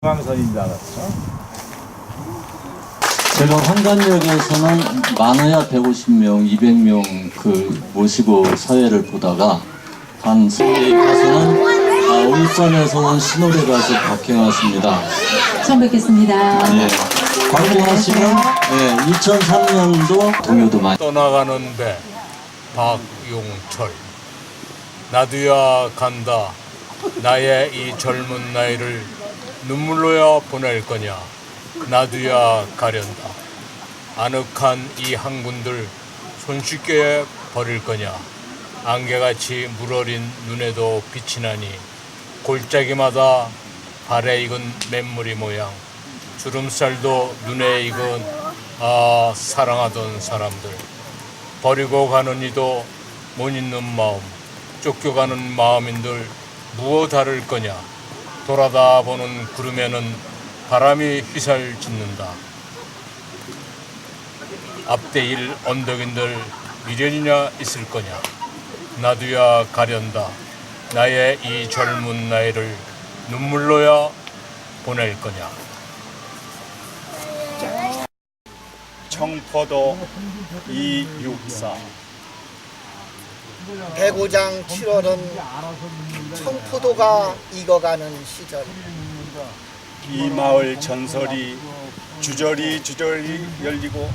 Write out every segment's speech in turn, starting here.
강선인 줄 알았어. 제가 환관역에서는 많아야 150명, 200명 그 모시고 사회를 보다가 한 서울에 가서는 아, 울산에서 온 신호래 가수 박경하십니다. 처음 뵙겠습니다. 예. 씨는 예, 2003년도 동요도 많이 떠나가는데 박용철 나도야 간다 나의 이 젊은 나이를 눈물로야 보낼 거냐? 나도야 가련다. 아늑한 이 항군들 손쉽게 버릴 거냐? 안개같이 물어린 눈에도 빛이 나니 골짜기마다 발에 익은 맨무리 모양 주름살도 눈에 익은 아 사랑하던 사람들. 버리고 가는 이도 못 있는 마음 쫓겨가는 마음인들 무엇 다를 거냐 돌아다 보는 구름에는 바람이 휘살짓는다. 앞대일 언덕인들 미련이냐 있을 거냐? 나도야 가련다. 나의 이 젊은 나이를 눈물로야 보낼 거냐? 청포도 264. 배구장 7월은 청포도가 익어가는 시절 이 마을 전설이 주저리 주저리 열리고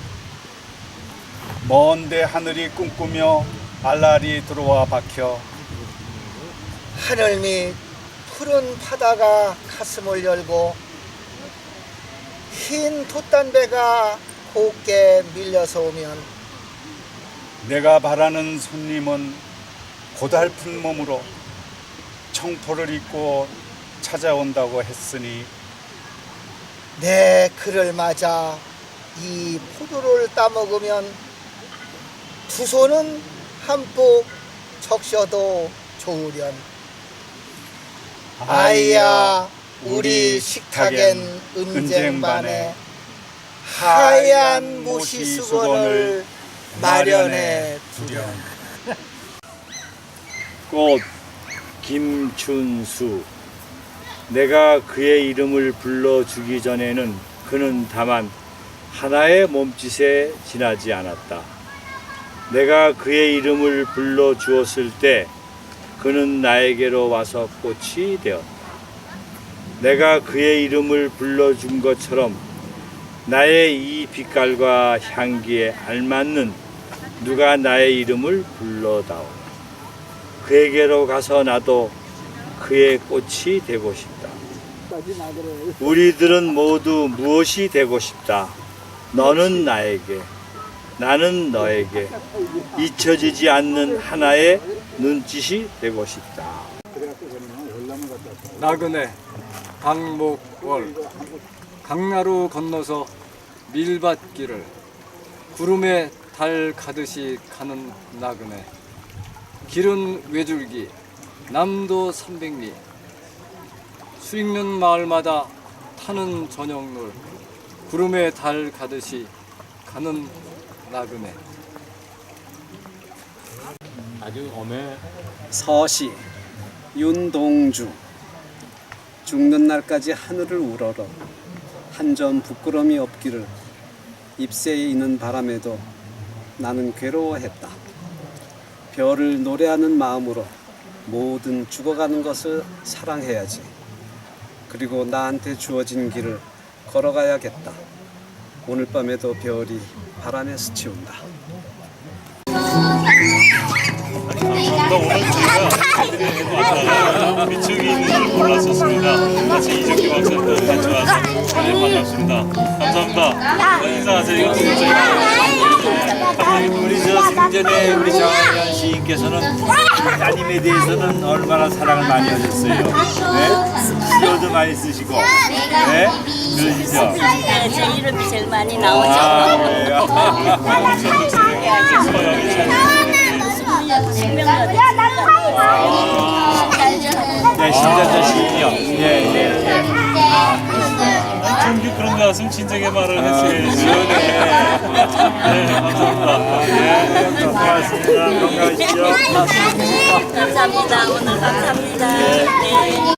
먼데 하늘이 꿈꾸며 알랄이 들어와 박혀 하늘 밑 푸른 바다가 가슴을 열고 흰 돛단배가 곱게 밀려서 오면 내가 바라는 손님은 고달픈 몸으로 청포를 입고 찾아온다고 했으니 내 그를 맞아 이 포도를 따먹으면 두 손은 한폭 적셔도 좋으련. 아이야 우리 식탁엔 은쟁반에 하얀 모시 수건을 마련해 두렴 꽃 김춘수 내가 그의 이름을 불러주기 전에는 그는 다만 하나의 몸짓에 지나지 않았다. 내가 그의 이름을 불러주었을 때 그는 나에게로 와서 꽃이 되었다. 내가 그의 이름을 불러준 것처럼 나의 이 빛깔과 향기에 알맞는 누가 나의 이름을 불러다오. 그에게로 가서 나도 그의 꽃이 되고 싶다. 우리들은 모두 무엇이 되고 싶다. 너는 나에게, 나는 너에게 잊혀지지 않는 하나의 눈짓이 되고 싶다. 나그네 박목월 강나루 건너서 밀밭길을 구름에 달 가듯이 가는 나그네. 길은 외줄기 남도 300리. 수익면 마을마다 타는 저녁놀 구름에 달 가듯이 가는 나그네. 아주 엄해 서시 윤동주. 죽는 날까지 하늘을 우러러 한 점 부끄러움이 없기를 잎새에 있는 바람에도 나는 괴로워했다. 별을 노래하는 마음으로 모든 죽어가는 것을 사랑해야지. 그리고 나한테 주어진 길을 걸어가야겠다. 오늘 밤에도 별이 바람에 스치운다. 미축이 있는 줄 몰랐었습니다. 같이 이정기 박사님 같이 와서 네, 반갑습니다. 감사합니다. 인사하세요. 생전에 우리 장하연 시인께서는 따님에 대해서는 얼마나 사랑을 많이 하셨어요. 네? 시어도 많이 쓰시고. 네? 그러시죠? 네, 제 이름이 제일 많이 나오죠. 아, 그래요? 신명나도 네, 신자자 시인이요. 예, 예, 예. 정규 그런 거 같으면 진작에 말을 했어야지. 네. 네, 감사합니다. 네, 고맙습니다. 건강하시죠? 감사합니다. 오늘 감사합니다. 네.